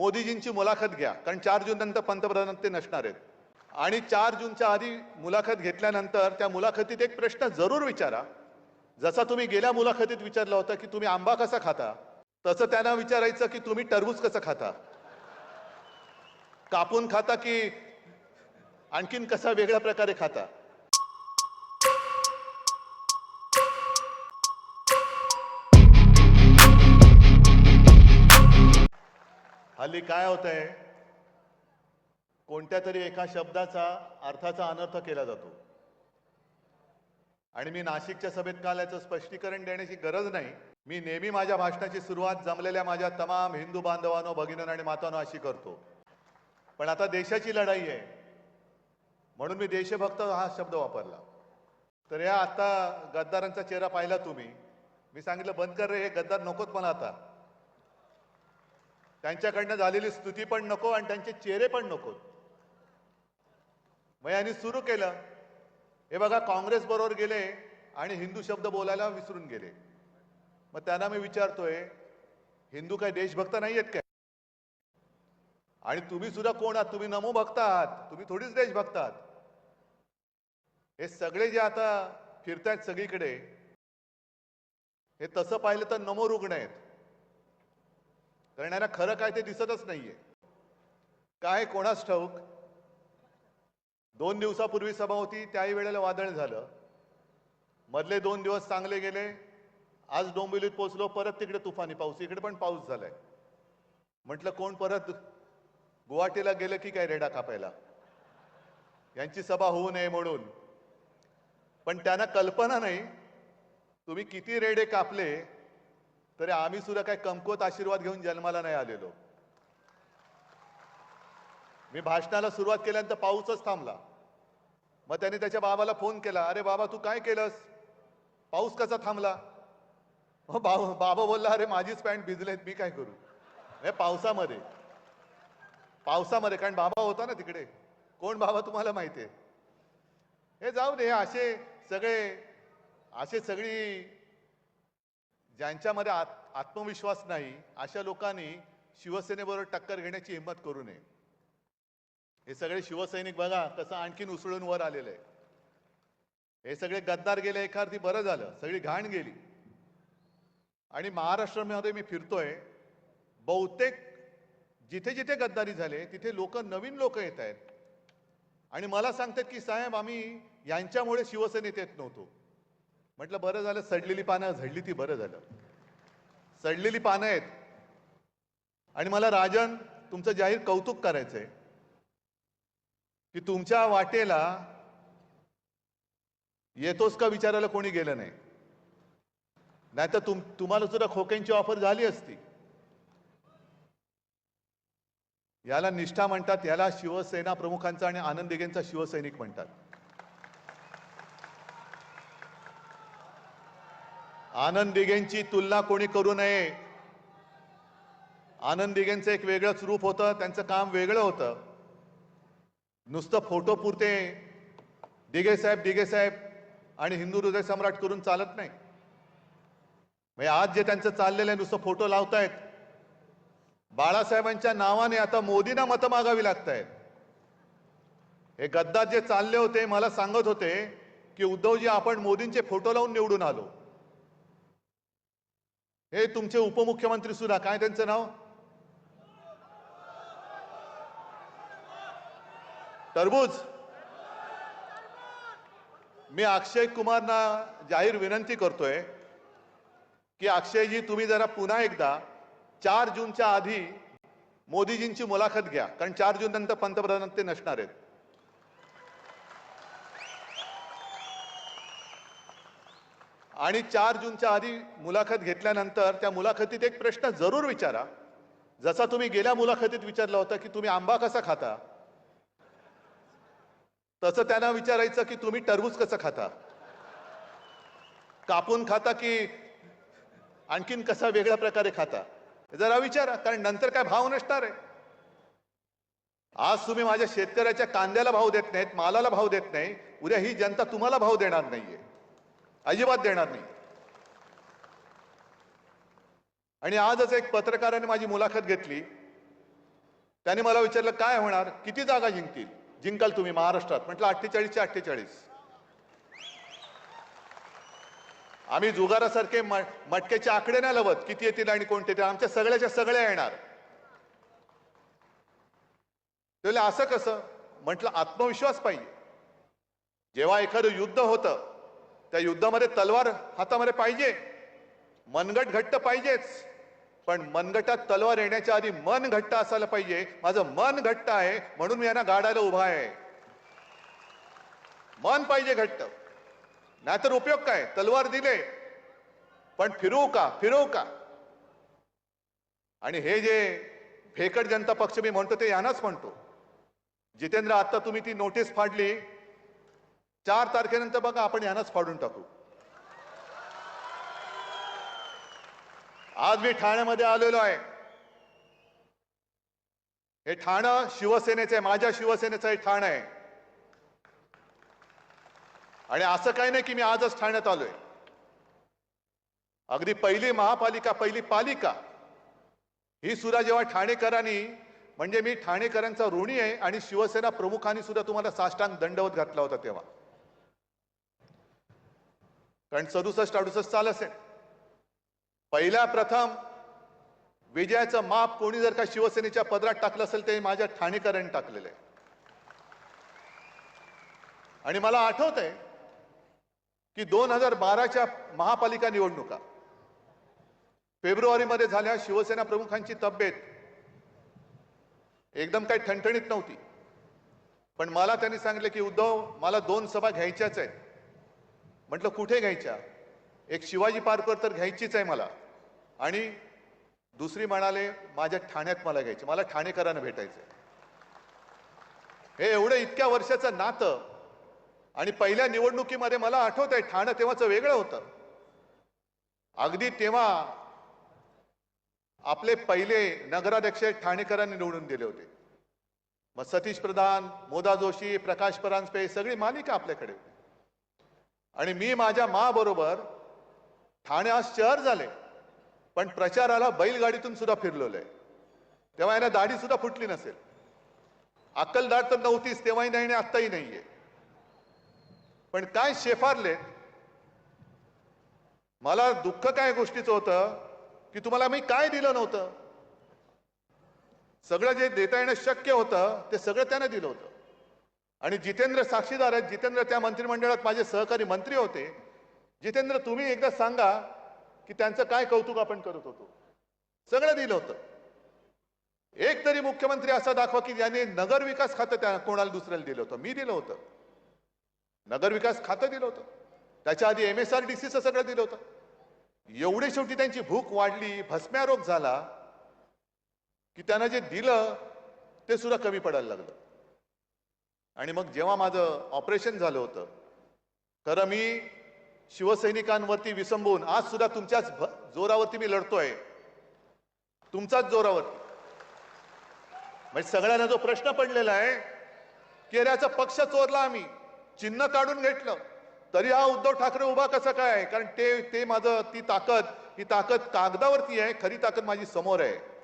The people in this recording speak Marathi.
मोदीजींची मुलाखत घ्या. कारण चार जून नंतर पंतप्रधान ते नसणार आहेत. आणि चार जूनच्या आधी मुलाखत घेतल्यानंतर त्या मुलाखतीत एक प्रश्न जरूर विचारा. जसा तुम्ही गेल्या मुलाखतीत विचारला होता की तुम्ही आंबा कसा खाता? तसं त्यांना विचारायचं की तुम्ही टरबूज कसं खाता? कापून खाता की आणखीन कसा वेगळ्या प्रकारे खाता? हल्ली काय होतंय? कोणत्या तरी एका शब्दाचा अर्थाचा अनर्थ केला जातो. आणि मी नाशिकच्या सभेत काल याचं स्पष्टीकरण देण्याची गरज नाही. मी नेहमी माझ्या भाषणाची सुरुवात जमलेल्या माझ्या तमाम हिंदू बांधवांनो भगिनींनो आणि मातानो अशी करतो. पण आता देशाची लढाई आहे. म्हणून मी देशभक्त हा शब्द वापरला. तर या आता गद्दारांचा चेहरा पाहिला तुम्ही. मी सांगितलं बंद कर रे हे गद्दार नकोत मला आता. त्यांच्याकडनं झालेली स्तुती पण नको आणि त्यांचे चेहरे पण नको. मग यांनी सुरू केलं. हे बघा काँग्रेस बरोबर गेले आणि हिंदू शब्द बोलायला विसरून गेले. मग त्यांना मी विचारतोय हिंदू काय देशभक्त नाही आहेत काय? आणि तुम्ही सुद्धा कोण आहात? तुम्ही नमो भक्त आहात. तुम्ही थोडीच देशभक्त आहात. हे सगळे जे आता फिरतायत सगळीकडे हे तसं पाहिलं तर नमो रुग्ण आहेत. करणाऱ्या खरं काय ते दिसतच नाहीये. काय कोणास ठाऊक? दोन दिवसापूर्वी सभा होती त्याही वेळेला वादळ झालं. मधले दोन दिवस चांगले गेले आज डोंबिवलीत पोचलो परत तिकडे तुफानी पाऊस इकडे पण पाऊस झालाय. म्हटलं कोण परत गुवाहाटीला गेलं की काय रेडा कापायला? यांची सभा होऊ नये म्हणून. पण त्यांना कल्पना नाही तुम्ही किती रेडे कापले तरी आम्ही सुद्धा काय कमकुवत आशीर्वाद घेऊन जन्माला नाही आलेलो. मी भाषणाला सुरुवात केल्यानंतर पाऊसच थांबला. मग त्याने त्याच्या बाबाला फोन केला अरे बाबा तू काय केलंस? पाऊस कसा थांबला? मग बाबा बाबा बोलला अरे माझीच पॅन्ट भिजलेत मी काय करू? हे पावसामध्ये. पावसामध्ये कारण बाबा होता ना तिकडे. कोण बाबा तुम्हाला माहिती आहे? हे जाऊ दे असे सगळे असे सगळी ज्यांच्यामध्ये आत आत्मविश्वास नाही अशा लोकांनी शिवसेनेबरोबर टक्कर घेण्याची हिंमत करू नये. हे सगळे शिवसैनिक बघा कसं आणखीन उसळून वर आलेलं. आहे हे सगळे गद्दार गेले एका अर्थी बरं झालं सगळी घाण गेली. आणि महाराष्ट्रामध्ये मी फिरतोय बहुतेक जिथे जिथे गद्दारी झाले तिथे लोक नवीन लोक येत आहेत. आणि मला सांगतात की साहेब आम्ही यांच्यामुळे शिवसेनेत येत नव्हतो. म्हटलं बरं झालं सडलेली पानं झडली ती बरं झालं. सडलेली पानं आहेत. आणि मला राजन तुमचं जाहीर कौतुक करायचंय की तुमच्या वाटेला येतोस का विचारायला कोणी गेलं नाही? नाहीतर तुम तुम्हाला सुद्धा खोक्यांची ऑफर झाली असती. याला निष्ठा म्हणतात याला शिवसेना प्रमुखांचा आणि आनंद दिघेंचा शिवसैनिक म्हणतात. आनंद दिघेंची तुलना कोणी करू नये. आनंद दिघेंचं एक वेगळंच रूप होतं त्यांचं काम वेगळं होतं. नुसतं फोटो पुरते. दिघे साहेब दिघे साहेब आणि हिंदू हृदय सम्राट करून चालत नाही. म्हणजे आज जे त्यांचं चाललेलं आहे नुसतं फोटो लावतायत. बाळासाहेबांच्या नावाने आता मोदींना मतं मागावी लागत आहेत हे गद्दार जे चालले होते मला सांगत होते की उद्धवजी आपण मोदींचे फोटो लावून निवडून आलो. हे तुमचे उपमुख्यमंत्री सुद्धा काय त्यांचं नाव? टरबूज. मी अक्षय कुमारना जाहीर विनंती करतोय की अक्षयजी तुम्ही जरा पुन्हा एकदा चार जूनच्या आधी मोदीजींची मुलाखत घ्या कारण चार जून नंतर पंतप्रधान ते नसणार आहेत. आणि चार जूनच्या आधी मुलाखत घेतल्यानंतर त्या मुलाखतीत एक प्रश्न जरूर विचारा. जसा तुम्ही गेल्या मुलाखतीत विचारला होता की तुम्ही आंबा कसा खाता? तसं त्यांना विचारायचं की तुम्ही टरबूज कसं खाता? कापून खाता की आणखीन कसा वेगळ्या प्रकारे खाता? जरा विचारा कारण नंतर काय भाव नसणार आहे. आज तुम्ही माझ्या शेतकऱ्याच्या कांद्याला भाव देत नाहीत मालाला भाव देत नाही उद्या ही जनता तुम्हाला भाव देणार नाहीये. अजिबात देणार नाही. आणि आजच एक पत्रकाराने माझी मुलाखत घेतली. त्याने मला विचारलं काय होणार? किती जागा जिंकतील? जिंकाल तुम्ही महाराष्ट्रात. म्हटलं अठ्ठेचाळीसचे अठ्ठेचाळीस. आम्ही जुगारासारखे मटक्याचे आकडे नाही लवत किती येतील आणि कोणते ते आमच्या सगळ्याच्या सगळ्या येणार. असं कसं? म्हटलं आत्मविश्वास पाहिजे. जेव्हा एखादं युद्ध होतं त्या युद्धामध्ये तलवार हातामध्ये पाहिजे. मनगट घट्ट पाहिजेच. पण मनगटात तलवार येण्याच्या आधी मन घट्ट असायला पाहिजे. माझं मन घट्ट आहे म्हणून मी यांना गाडायला उभा आहे. मन पाहिजे घट्ट. नाहीतर उपयोग काय? तलवार दिले. पण फिरवू का? फिरवू का? आणि हे जे फेकट जनता पक्ष मी म्हणतो ते यांनाच म्हणतो. जितेंद्र आता तुम्ही ती नोटीस फाडली. चार तारखेनंतर बघा आपण यांनाच फाडून टाकू. आज मी ठाण्यामध्ये आलेलो आहे. हे ठाणं शिवसेनेचं आहे माझ्या शिवसेनेचं हे ठाणं आहे. आणि असं काही नाही की मी आजच ठाण्यात आलोय. अगदी पहिली महापालिका पहिली पालिका. ही सुद्धा जेव्हा ठाणेकरांनी म्हणजे मी ठाणेकरांचा ऋणी आहे आणि शिवसेना प्रमुखांनी सुद्धा तुम्हाला साष्टांग दंडवत घातला होता तेव्हा. कारण सदुसष्ट अडुसष्ट चाल असेल. पहिल्या प्रथम विजयाचं माप कोणी जर का शिवसेनेच्या पदरात टाकलं असेल ते माझ्या ठाणेकरांनी टाकलेलं आहे. आणि मला आठवत आहे की दोन हजार बाराच्या महापालिका निवडणुका फेब्रुवारीमध्ये झाल्या शिवसेना प्रमुखांची तब्येत एकदम काही ठणठणीत नव्हती. पण मला त्यांनी सांगितलं की उद्धव मला दोन सभा घ्यायच्याच आहेत. म्हटलं कुठे घ्यायच्या? एक शिवाजी पार्कवर तर घ्यायचीच आहे मला. आणि दुसरी म्हणाले माझ्या ठाण्यात मला घ्यायची. मला ठाणेकरांना भेटायचं हे एवढं इतक्या वर्षाचं नातं आणि पहिल्या निवडणुकीमध्ये मला आठवत आहे ठाणं तेव्हाचं वेगळं होतं. अगदी तेव्हा आपले पहिले नगराध्यक्ष ठाणेकरांनी निवडून दिले होते. मग सतीश प्रधान मोदा जोशी प्रकाश परांजपे सगळी मालिका आपल्याकडे. होती. आणि मी माझ्या मा बरोबर ठाण्यास शहर झाले पण प्रचाराला बैलगाडीतून सुद्धा फिरलेलो. आहे तेव्हा याने दाढी सुद्धा फुटली नसेल. अक्कलदार तर नव्हतीच तेव्हाही नाही आणि आत्ताही नाहीये. पण काय शेफारले मला दुःख काय गोष्टीचं होतं की तुम्हाला मी काय दिलं नव्हतं? सगळं जे देता येणं शक्य होतं ते सगळं त्यानं दिलं होतं. आणि जितेंद्र साक्षीदार आहेत. जितेंद्र त्या मंत्रिमंडळात माझे सहकारी मंत्री होते. जितेंद्र तुम्ही एकदा सांगा की त्यांचं काय कौतुक आपण करत होतो? सगळं दिलं होतं. एक तरी मुख्यमंत्री असा दाखवा की ज्याने नगर विकास खातं त्या कोणाला दुसऱ्याला दिलं होतं? मी दिलं होतं. नगर विकास खातं दिलं होतं. त्याच्या आधी एम एस आर डी सीचं सगळं दिलं होतं. एवढी शेवटी त्यांची भूक वाढली भस्म्यारोग झाला की त्यांना जे दिलं ते सुद्धा कमी पडायला लागलं. आणि मग जेव्हा माझं ऑपरेशन झालं होतं खरं मी शिवसैनिकांवरती विसंबून आज सुद्धा तुमच्याच भ- जोरावरती मी लढतोय. तुमचाच जोरावर. म्हणजे सगळ्यांना जो प्रश्न पडलेला आहे की अरे याचा पक्ष चोरला आम्ही चिन्ह काढून घेतलं. तरी हा उद्धव ठाकरे उभा कसा काय? कारण ते ते माझं ती ताकद ही ताकद कागदावरती आहे खरी ताकद माझी समोर आहे.